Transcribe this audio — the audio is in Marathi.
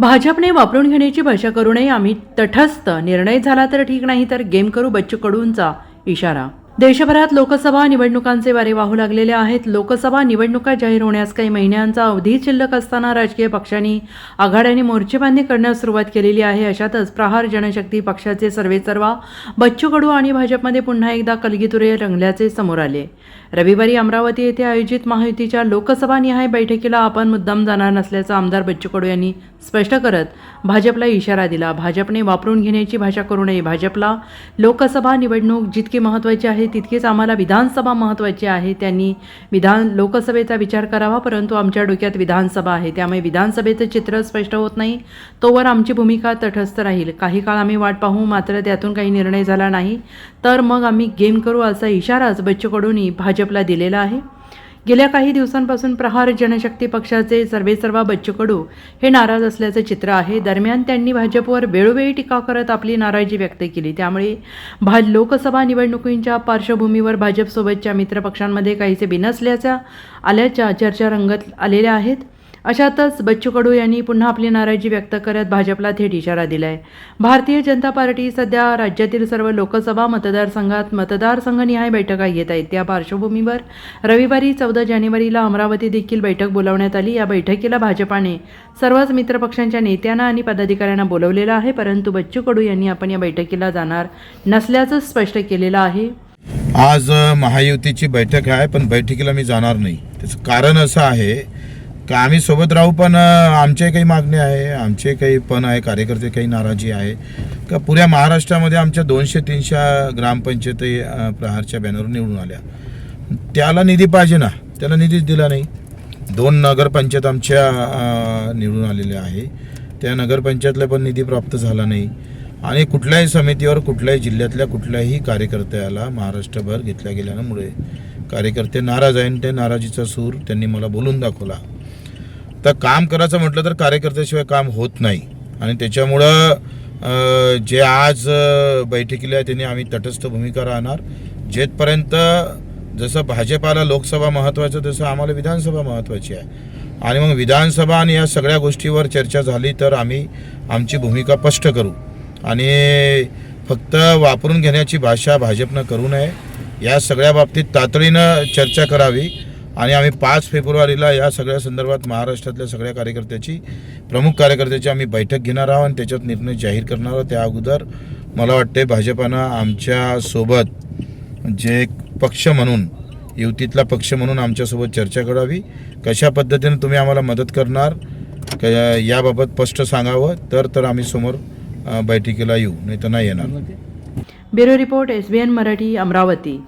भाजपने वापरून घेण्याची भाषा करू नये आम्ही तटस्थ. निर्णय झाला तर ठीक नाही तर गेम करू बच्चू कडूंचा इशारा. देशभरात लोकसभा निवडणुकांचे वारे वाहू लागलेले आहेत. लोकसभा निवडणुका जाहीर होण्यास काही महिन्यांचा अवधी शिल्लक असताना राजकीय पक्षांनी आघाड्यांनी मोर्चेबांधणी करण्यास सुरुवात केलेली आहे. अशातच प्रहार जनशक्ती पक्षाचे सर्वेसर्वा बच्चू कडू आणि भाजपमध्ये पुन्हा एकदा कलगीतुरे रंगल्याचे समोर आले. रविवारी अमरावती येथे आयोजित महायुतीच्या लोकसभा निहाय बैठकीला आपण मुद्दाम जाणार नसल्याचं आमदार बच्चू कडू यांनी स्पष्ट करत भाजपला इशारा दिला. भाजपने वापरून घेण्याची भाषा करू नये. भाजपला लोकसभा निवडणूक जितकी महत्त्वाची आहे तितकीच आम्हाला विधानसभा महत्त्वाची आहे. त्यांनी विधान लोकसभेचा विचार करावा परंतु आमच्या डोक्यात विधानसभा आहे. त्यामुळे विधानसभेचं चित्र स्पष्ट होत नाही. तोवर आमची भूमिका तटस्थ राहील. काही काळ आम्ही वाट पाहू मात्र त्यातून काही निर्णय झाला नाही. तर मग आम्ही गेम करू असा इशाराच बच्चूकडूनही भाजपला दिलेला आहे. गेल्या काही दिवसांपासून प्रहार जनशक्ती पक्षाचे सर्वेसर्वा बच्चू कडू हे नाराज असल्याचं चित्र आहे. दरम्यान त्यांनी भाजपवर वेळोवेळी टीका करत आपली नाराजी व्यक्त केली. त्यामुळे भा लोकसभा निवडणुकींच्या पार्श्वभूमीवर भाजपसोबतच्या मित्रपक्षांमध्ये काहीसे बिनसल्याच्या आल्याच्या चर्चा रंगत आलेल्या आहेत. अशातच बच्चू कडू यांनी पुन्हा आपली नाराजी व्यक्त करत भाजपला थेट इशारा दिलाय. भारतीय जनता पार्टी सध्या राज्यातील सर्व लोकसभा मतदारसंघात मतदारसंघनिहाय बैठका घेत आहेत. त्या पार्श्वभूमीवर रविवारी चौदा जानेवारीला अमरावती देखील बैठक बोलावण्यात आली. या बैठकीला भाजपाने सर्वच मित्रपक्षांच्या नेत्यांना आणि पदाधिकाऱ्यांना बोलवलेलं आहे परंतु बच्चू कडू यांनी आपण या बैठकीला जाणार नसल्याचं स्पष्ट केलेलं आहे. आज महायुतीची बैठक आहे पण बैठकीला मी जाणार नाही. त्याचं कारण असं आहे की आम्ही सोबत राहू पण आमचे काही मागणी आहे आमचे काही पण आहे कार्यकर्ते काही नाराजी आहे. का पुऱ्या महाराष्ट्रामध्ये आमच्या दोनशे तीनशे ग्रामपंचायती प्रहारच्या बॅनरवर निवडून आल्या. त्याला निधी पाहिजे ना त्याला निधीच दिला नाही. दोन नगरपंचायत आमच्या निवडून आलेल्या आहे. त्या नगरपंचायतला पण निधी प्राप्त झाला नाही. आणि कुठल्याही समितीवर कुठल्याही जिल्ह्यातल्या कुठल्याही कार्यकर्त्याला महाराष्ट्रभर घेतल्या गेल्यामुळे कार्यकर्ते नाराज आहे आणि त्या नाराजीचा सूर त्यांनी मला बोलून दाखवला. तर काम करायचं म्हटलं तर कार्यकर्त्याशिवाय काम होत नाही. आणि त्याच्यामुळं जे आज बैठकीला आहे त्यांनी आम्ही तटस्थ भूमिका राहणार. जेथपर्यंत जसं भाजपाला लोकसभा महत्त्वाचं तसं आम्हाला विधानसभा महत्त्वाची आहे. आणि मग विधानसभा आणि या सगळ्या गोष्टीवर चर्चा झाली तर आम्ही आमची भूमिका स्पष्ट करू. आणि फक्त वापरून घेण्याची भाषा भाजपनं करू नये. या सगळ्या बाबतीत तातडीनं चर्चा करावी. आणि आम्ही पाच फेब्रुवारीला या सगळ्या संदर्भात महाराष्ट्रातल्या सगळ्या कार्यकर्त्याची प्रमुख कार्यकर्त्याची आम्ही बैठक घेणार आहोत आणि त्याच्यात निर्णय जाहीर करणार आहोत. त्या अगोदर मला वाटते भाजपानं आमच्यासोबत जे पक्ष म्हणून युतीतला पक्ष म्हणून आमच्यासोबत चर्चा करावी. कशा पद्धतीने तुम्ही आम्हाला मदत करणार क याबाबत स्पष्ट सांगावं. तर तर आम्ही समोर बैठकीला येऊ नाही तर नाही येणार. Bureau report S B N Marathi Amravati.